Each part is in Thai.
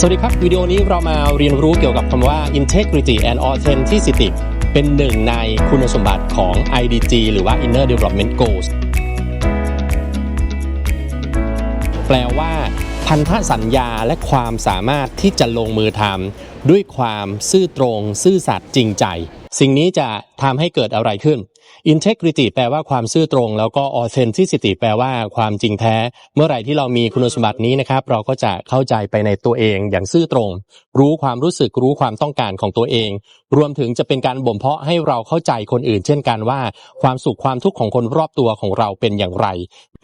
สวัสดีครับ วิดีโอนี้เรามาเรียนรู้เกี่ยวกับคำว่า integrity and authenticity เป็นหนึ่งในคุณสมบัติของ IDG หรือว่า inner development goals แปลว่า พันธสัญญาและความสามารถที่จะลงมือทำด้วยความซื่อตรง ซื่อสัตย์จริงใจ สิ่งนี้จะทำให้เกิดอะไรขึ้น integrity แปลว่าความซื่อตรง แล้วก็ authenticity แปลว่าความจริงแท้ เมื่อไหร่ที่เรามีคุณสมบัตินี้นะครับ เราก็จะเข้าใจไปในตัวเองอย่างซื่อตรง รู้ความรู้สึกรู้ความต้องการของตัวเอง รวมถึงจะเป็นการบ่มเพาะให้เราเข้าใจคนอื่น เช่นกันว่า ความสุขความทุกข์ของคนรอบตัวของเราเป็นอย่างไร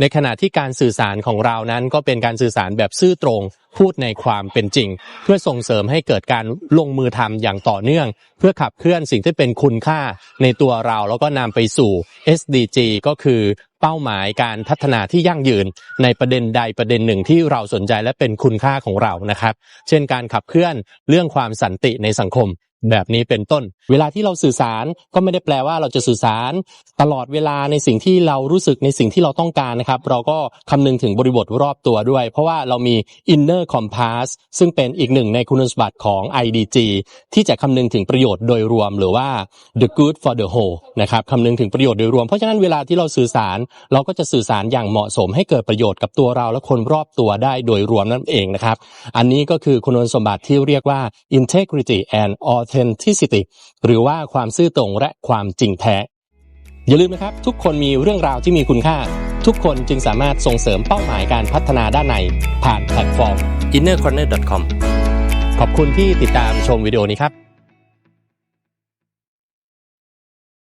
ในขณะที่การสื่อสารของเรานั้นก็เป็นการสื่อสารแบบซื่อตรงพูดในความเป็นจริง เพื่อส่งเสริมให้เกิดการลงมือทำอย่างต่อเนื่อง เพื่อขับเคลื่อนสิ่งที่เป็นคุณค่าในตัวเราแล้วก็นำไปสู่ SDG ก็คือเป้าหมายการพัฒนาที่ยั่งยืน ในประเด็นใดประเด็นหนึ่งที่เราสนใจและเป็นคุณค่าของเรานะครับ เช่นการขับเคลื่อนเรื่องความสันติในสังคม แบบนี้เป็นต้น เวลาที่เราสื่อสารก็ไม่ได้แปลว่าเราจะสื่อสาร ตลอดเวลาในสิ่งที่เรารู้สึกในสิ่งที่เราต้องการนะครับ เราก็คำนึงถึงบริบทรอบตัวด้วย เพราะว่าเรามี inner compass ซึ่งเป็นอีกหนึ่งในคุณสมบัติของ IDG ที่จะคำนึงถึงประโยชน์โดยรวมหรือว่า the good for the whole นะครับคำนึงถึงประโยชน์โดยรวม เพราะฉะนั้นเวลาที่เราสื่อสาร เราก็จะสื่อสารอย่างเหมาะสม ให้เกิดประโยชน์กับตัวเราและคนรอบตัวได้โดยรวมนั่นเองนะครับ อันนี้ก็คือคุณสมบัติที่เรียกว่า integrity and authenticity หรือว่าความซื่อตรงและความจริงแท้ อย่าลืมนะครับ ทุกคนมีเรื่องราวที่มีคุณค่า ทุกคนจึงสามารถส่งเสริมเป้าหมายการพัฒนาด้านใน ผ่านแพลตฟอร์ม innercorner.com ขอบคุณที่ติดตามชมวิดีโอนี้ครับ